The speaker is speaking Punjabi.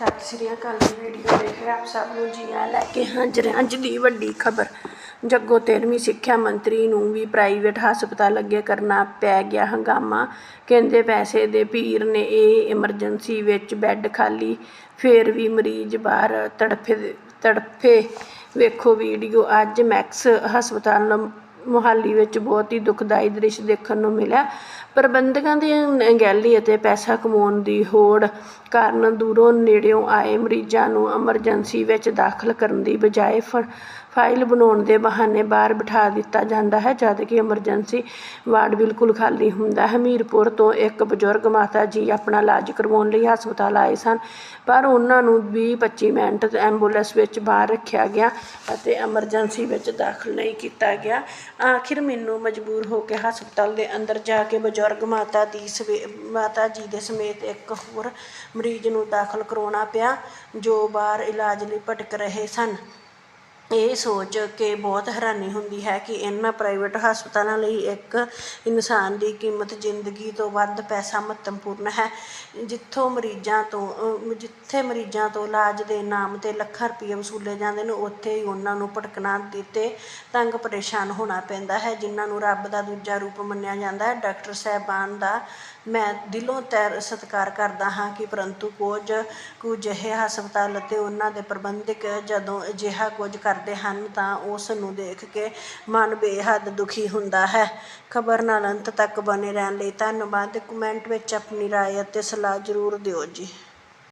ਸਤਿ ਸ੍ਰੀ ਅਕਾਲ ਵੀਡੀਓ ਦੇਖ ਰਹੇ ਆਪ ਸਭ ਨੂੰ ਜੀ। ਆ ਲੈ ਕੇ ਹਾਜ਼ਰ ਹਾਂ ਅੱਜ ਦੀ ਵੱਡੀ ਖਬਰ। ਜੱਗੋ 13ਵੀਂ ਸਿੱਖਿਆ ਮੰਤਰੀ ਨੂੰ ਵੀ ਪ੍ਰਾਈਵੇਟ ਹਸਪਤਾਲ ਅੱਗੇ ਕਰਨਾ ਪੈ ਗਿਆ ਹੰਗਾਮਾ। ਕਹਿੰਦੇ ਪੈਸੇ ਦੇ ਪੀਰ ਨੇ ਇਹ ਐਮਰਜੈਂਸੀ ਵਿੱਚ ਬੈੱਡ ਖਾਲੀ, ਫੇਰ ਵੀ ਮਰੀਜ਼ ਬਾਹਰ ਤੜਫੇ ਤੜਫੇ। ਵੇਖੋ ਵੀਡੀਓ ਅੱਜ ਮੈਕਸ ਹਸਪਤਾਲ ਮੁਹਾਲੀ ਵਿੱਚ ਬਹੁਤ ਹੀ ਦੁਖਦਾਈ ਦ੍ਰਿਸ਼ ਦੇਖਣ ਨੂੰ ਮਿਲਿਆ। ਪ੍ਰਬੰਧਕਾਂ ਦੀ ਅਣਗਹਿਲੀ ਅਤੇ ਪੈਸਾ ਕਮਾਉਣ ਦੀ ਹੋੜ ਕਾਰਨ ਦੂਰੋਂ ਨੇੜਿਓਂ ਆਏ ਮਰੀਜ਼ਾਂ ਨੂੰ ਐਮਰਜੈਂਸੀ ਵਿੱਚ ਦਾਖਲ ਕਰਨ ਦੀ ਬਜਾਏ ਫ, ਫਾਈਲ ਬਣਾਉਣ ਦੇ ਬਹਾਨੇ ਬਾਹਰ ਬਿਠਾ ਦਿੱਤਾ ਜਾਂਦਾ ਹੈ ਜਦਕਿ ਐਮਰਜੈਂਸੀ ਵਾਰਡ ਬਿਲਕੁਲ ਖਾਲੀ ਹੁੰਦਾ ਹੈ। ਹਮੀਰਪੁਰ ਤੋਂ ਇੱਕ ਬਜ਼ੁਰਗ ਮਾਤਾ ਜੀ ਆਪਣਾ ਇਲਾਜ ਕਰਵਾਉਣ ਲਈ ਹਸਪਤਾਲ ਆਏ ਸਨ, ਪਰ ਉਹਨਾਂ ਨੂੰ 20-25 ਮਿੰਟ ਐਂਬੂਲੈਂਸ ਵਿੱਚ ਬਾਹਰ ਰੱਖਿਆ ਗਿਆ ਅਤੇ ਐਮਰਜੈਂਸੀ ਵਿੱਚ ਦਾਖਲ ਨਹੀਂ ਕੀਤਾ ਗਿਆ। ਆਖਿਰ ਮੈਨੂੰ ਮਜਬੂਰ ਹੋ ਕੇ ਹਸਪਤਾਲ ਦੇ ਅੰਦਰ ਜਾ ਕੇ ਬਜ਼ੁਰਗ ਮਾਤਾ ਦੀ ਸਵੇ, ਮਾਤਾ ਜੀ ਦੇ ਸਮੇਤ ਇੱਕ ਹੋਰ ਮਰੀਜ਼ ਨੂੰ ਦਾਖਲ ਕਰਵਾਉਣਾ ਪਿਆ, ਜੋ ਬਾਹਰ ਇਲਾਜ ਲਈ ਭਟਕ ਰਹੇ ਸਨ। ਇਹ ਸੋਚ ਕੇ ਬਹੁਤ ਹੈਰਾਨੀ ਹੁੰਦੀ ਹੈ ਕਿ ਇਹਨਾਂ ਪ੍ਰਾਈਵੇਟ ਹਸਪਤਾਲਾਂ ਲਈ ਇੱਕ ਇਨਸਾਨ ਦੀ ਕੀਮਤ ਜ਼ਿੰਦਗੀ ਤੋਂ ਵੱਧ ਪੈਸਾ ਮਹੱਤਵਪੂਰਨ ਹੈ। ਜਿੱਥੋਂ ਮਰੀਜ਼ਾਂ ਤੋਂ ਜਿੱਥੇ ਮਰੀਜ਼ਾਂ ਤੋਂ ਇਲਾਜ ਦੇ ਨਾਮ ਤੇ ਲੱਖਾਂ ਰੁਪਏ ਵਸੂਲੇ ਜਾਂਦੇ ਨੇ, ਉੱਥੇ ਹੀ ਉਹਨਾਂ ਨੂੰ ਭਟਕਣਾ ਦਿੱਤੇ ਤੰਗ ਪਰੇਸ਼ਾਨ ਹੋਣਾ ਪੈਂਦਾ ਹੈ, ਜਿਨ੍ਹਾਂ ਨੂੰ ਰੱਬ ਦਾ ਦੂਜਾ ਰੂਪ ਮੰਨਿਆ ਜਾਂਦਾ ਹੈ। ਡਾਕਟਰ ਸਾਹਿਬਾਨ ਦਾ ਮੈਂ ਦਿਲੋਂ ਤੈ ਸਤਿਕਾਰ ਕਰਦਾ ਹਾਂ ਕਿ ਪਰੰਤੂ ਕੁਝ ਕੁ ਜਿਹੇ ਹਸਪਤਾਲ ਅਤੇ ਉਹਨਾਂ ਦੇ ਪ੍ਰਬੰਧਕ ਜਦੋਂ ਅਜਿਹਾ ਕੁਝ ਕਰ ਕਰਦੇ ਹਨ ਤਾਂ ਉਸ ਨੂੰ ਦੇਖ ਕੇ ਮਨ ਬੇਹੱਦ ਦੁਖੀ ਹੁੰਦਾ ਹੈ। ਖਬਰ ਨਾਲ ਅੰਤ ਤੱਕ ਬਣੇ ਰਹਿਣ ਲਈ ਧੰਨਵਾਦ। ਕਮੈਂਟ ਵਿੱਚ ਆਪਣੀ ਰਾਏ ਅਤੇ ਸਲਾਹ ਜ਼ਰੂਰ ਦਿਓ ਜੀ।